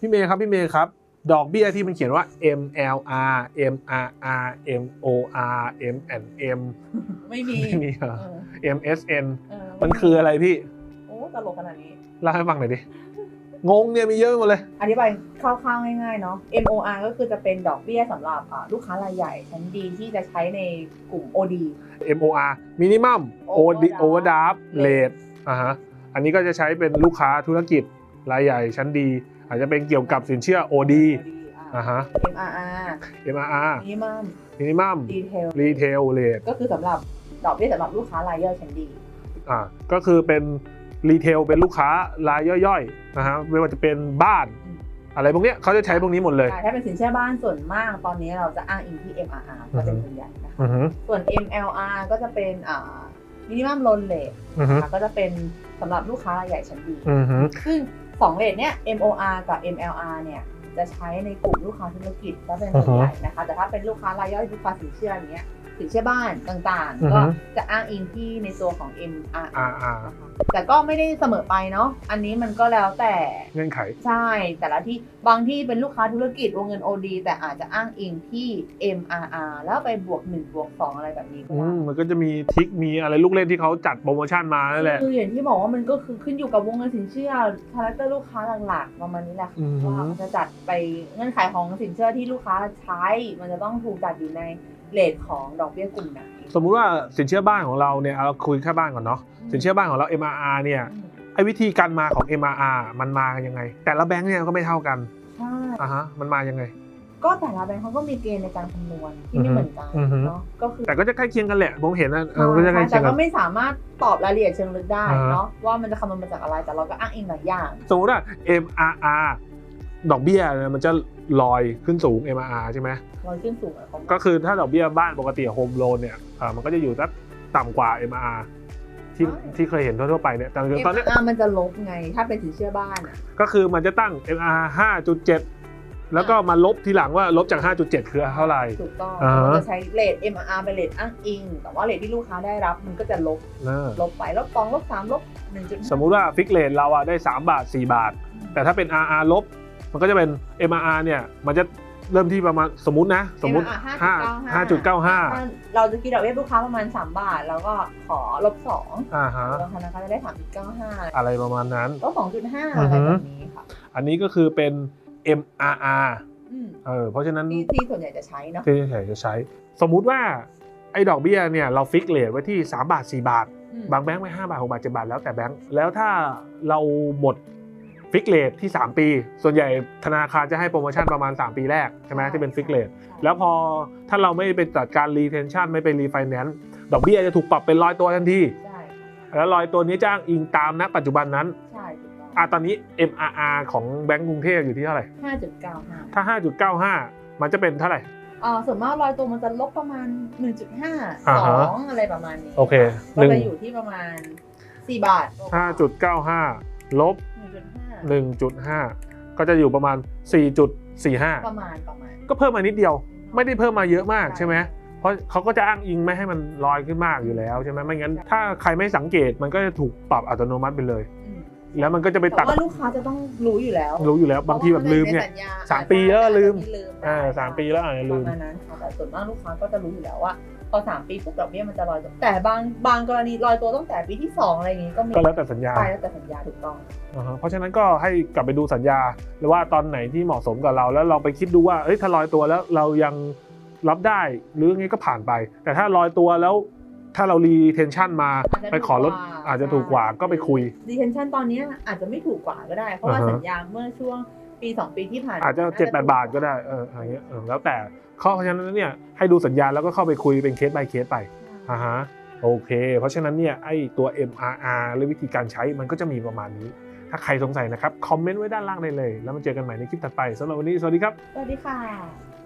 พี่เมย์ครับพี่เมย์ครับ ดอกเบี้ยที่มันเขียนว่า MLR MRR MOR M and M ไม่มีไม่มีเหรอเออ MSN เออมันคืออะไรพี่ โอ้ตลกขนาดนี้เล่าให้ฟังหน่อยดิ งงเนี่ยมีเยอะไปหมดเลย อธิบายคร่าวๆง่ายๆเนาะ MOR ก็คือจะเป็นดอกเบี้ยสำหรับอ่าลูกค้ารายใหญ่ชั้นดีที่จะใช้ในกลุ่ม OD MOR Minimum Overdraft Overdraft Rate อ่าฮะอันนี้ก็จะใช้เป็นลูกค้าธุรกิจ รายใหญ่ชั้นดี อาจจะเป็นเกี่ยวกับสินเชื่อ OD อ่าฮะ MRR MRR Minimum Minimum Detail Retail Rate ก็คือสำหรับดอกเบี้ยสำหรับลูกค้ารายย่อยชั้นดีอ่าก็คือเป็นรีเทลเป็นลูกค้ารายย่อยๆนะฮะไม่ว่าจะเป็นบ้านอืมอะไรพวกเนี้ยเขาจะใช้พวกนี้หมดเลยใช่ถ้าเป็นสินเชื่อบ้านส่วนมากตอนนี้เราจะอ้างอิงที่ MRR ก็เป็นส่วนใหญ่นะคะอือฮึส่วน MLR ก็จะเป็นอ่า Minimum Loan Rate อือฮึนะคะก็จะเป็นสำหรับลูกค้ารายใหญ่ชั้นดีอือฮึซึ่ง สองเลทเนี้ย MOR กับ MLR เนี่ยจะใช้ในกลุ่มลูกค้าธุรกิจก็เป็นส่วนใหญ่นะคะ แต่ถ้าเป็นลูกค้ารายย่อยลูกค้าสินเชื่ออย่างเงี้ย สินเชื่อบ้านต่างๆ ก็จะอ้างอิงที่ในตัวของ MRR อ่าอ่านะคะแต่ก็ไม่ได้เสมอไปเนาะอันนี้มันก็แล้วแต่เงื่อนไข ใช่ แต่ละที่บางที่เป็นลูกค้าธุรกิจวงเงิน OD แต่อาจจะอ้างอิงที่ MRR แล้วไปบวก1บวก2อะไรแบบนี้ก็อืได้มมันก็จะมีทริคมีอะไรลูกเล่นที่เขาจัดโปรโมชั่นมานั่นแหละคืออย่างที่บอกว่ามันก็คือขึ้นอยู่กับวงเงินสินเชื่อคาแรคเตอร์ลูกค้าหลักๆประมาณนี้แหละค่ะอือฮึว่ามันจะจัดไปเงื่อนไขของสินเชื่อที่ลูกค้าใช้มันจะต้องถูกจัดอยู่ใน เลทของดอกเบี้ยกลุ่มไหนสมมุติว่าสินเชื่อบ้านของเราเนี่ยเอาเราคุยแค่บ้านก่อนเนาะสินเชื่อบ้านของเรา MRR เนี่ยอืมไอ้วิธีการมาของ MRR มันมากันยังไง แต่ละแบงค์เนี่ยก็ไม่เท่ากันใช่อ่าฮะมันมายังไง ก็แต่ละแบงก์เขาก็มีเกณฑ์ในการคำนวณที่ไม่เหมือนกันอือฮึเนาะก็คือแต่ก็จะใกล้เคียงกันแหละผมเห็นนะเออมันก็จะใกล้เคีแต่ยงกัก็นไม่สามารถตอบรายละเอียดเชิงลึกได้อ่าฮะเนาะว่ามันจะคำนวณมาจากอะไรแต่เราก็อ้างอิงหลายอย่างสมมติว่า MRR ดอกเบี้ยเนี่ยมันจะ ลอยขึ้นสูง MRR ใช่ไหมเราขึ้นสูงอะเขาก็คือถ้าดอกเบี้ยบ้านปกติโฮมโลนเนี่ยอ่ามันก็จะอยู่สักต่ำกว่า MRR ที่ที่เคยเห็นทั่วๆไปเนี่ยแต่เอ็ตอนเนี้ยมมันจะลบไงถ้าเป็นสินเชื่อบ้านอะก็คือมันจะตั้ง MRR 5.7 แล้วก็มาลบทีหลังว่าลบจาก 5.7 คือเท่าไหร่ถูกต้องอ่าฮะเราจะใช้เลท MRR เป็นเลทอ้างอิง แต่ว่าเลทที่ลูกค้าได้รับมันก็จะลบนะลบไปลบสองลบสามลบหนึ่งจุดสมมุติว่าฟิกเลทเราอะได้ 3 บาท 4 บาท แต่ถ้าเป็น RR ลบ มันก็จะเป็น MRR เนี่ยมันจะเริ่มที่ประมาณสมมุตินะ สมมุติห้า5จุดเก้าห้า5.95เราจะคิดดอกเบี้ยลูกค้าประมาณ 3 บาท แล้วก็ขอลบสองอ่าฮะแล้วธนาคารจะได้สามจุดเก้าห้าอะไรประมาณนั้นก็สองจุดห้าอือะอไรฮึแบบนี้ค่ะอันนี้ก็คือเป็น MRR อืมเออเพราะฉะนั้นที่ที่ส่วนใหญ่จะใช้เนาะที่ใช้จะใช้ สมมุติว่าไอ้ดอกเบี้ยเนี่ยเราฟิกเลทไว้ที่ 3 บาท 4 บาทอืมบางแบงค์ไม่5บาท6บาท7บาทแล้วแต่แบงค์แล้วถ้าเราหมด ฟิกเลทที่ 3 ปี ส่วนใหญ่ธนาคารจะให้โปรโมชั่นประมาณ 3 ปีแรกใช่ไหมที่เป็นฟิกเลทแล้วพอถ้าเราไม่ไปจัดการรีเทนชันไม่ไปรีไฟแนนซ์ดอกเบี้ยจะถูกปรับเป็นร้อยตัวทันทีใช่แล้วร้อยตัวนี้จ้างอิงตามณปัจจุบันนั้นใช่ถูกต้องอะตอนนี้ MRR ของแบงก์กรุงเทพอยู่ที่เท่าไหร่ห้าจุดเก้าห้าถ้า 5.95 มันจะเป็นเท่าไหร่อ่าส่วนมากรอยตัวมันจะลบประมาณ 1.5อ่าฮะ2อะไรประมาณนี้ โอเคก็หนึ่งจะอยู่ที่ประมาณ 4 บาท 5.95 ลบ 1.5 1.5 ก็จะอยู่ประมาณ 4.45 ประมาณประมาณ ก็เพิ่มมานิดเดียว ไม่ได้เพิ่มมาเยอะมากใช่ไหมเพราะเขาก็จะอ้างอิงไม่ให้มันลอยขึ้นมากอยู่แล้วใช่ไหมไม่งั้น ถ้าใครไม่สังเกตมันก็จะถูกปรับอัตโนมัติไปเลยอืมแล้วมันก็จะไปแต่ตัดว่าลูกค้าจะต้องรู้อยู่แล้ว รู้อยู่แล้วบางทีแบบลืมเนี่ยพราะว่าในสัญญสามปีแล้วลืมอาจจะลืมอ่าสามปีแล้วอาจจะปลืระมมาณนั้นค่ะแต่ส่วนมากลูกค้าก็จะรู้อยู่แล้วว่าพ อ 3 ปีปุ๊บดอกเบี้ยมันจะลอยตัวแต่บางบางกรณีลอยตัวตั้งแต่ปีที่ 2 อะไรอย่างงี้ก็มีก็แล้วแต่สัญญาไปแล้วแต่สัญญาถูกต้องอ่าฮะเพราะฉะนั้นก็ให้กลับไปดูสัญญา หรือว่าตอนไหนที่เหมาะสมกับเราแล้วเราไปคิดดูว่าเอ้ยถ้าลอยตัวแล้วเรายังรับได้หรือไงก็ผ่านไป แต่ถ้าลอยตัวแล้วถ้าเรารีเทนชันมาอาจจะไปขอลดถูกกว่าอาจจะถูกกว่าก็ไปคุยดีเทนชันตอนเนี้ยอาจจะไม่ถูกกว่าก็ได้ เพราะว่าอ่าฮะสัญญาเมื่อช่วง ปี2ปีที่ผ่านมอาจจะเจ็ดแปดบาทก็ได้เอออะไรเงี้ยเออแล้วแต่ข้อเพราะฉะนั้นเนี่ยให้ดูสัญญาแล้วก็เข้าไปคุยเป็นเคส by เคสไปอ่าฮะโอเค เพราะฉะนั้นเนี่ยไอตัว MRR หรือวิธีการใช้มันก็จะมีประมาณนี้ ถ้าใครสงสัยนะครับ คอมเมนต์ไว้ด้านล่างได้เลย แล้วมาเจอกันใหม่ในคลิปถัดไปสำหรับวันนี้ สวัสดีครับ สวัสดีค่ะ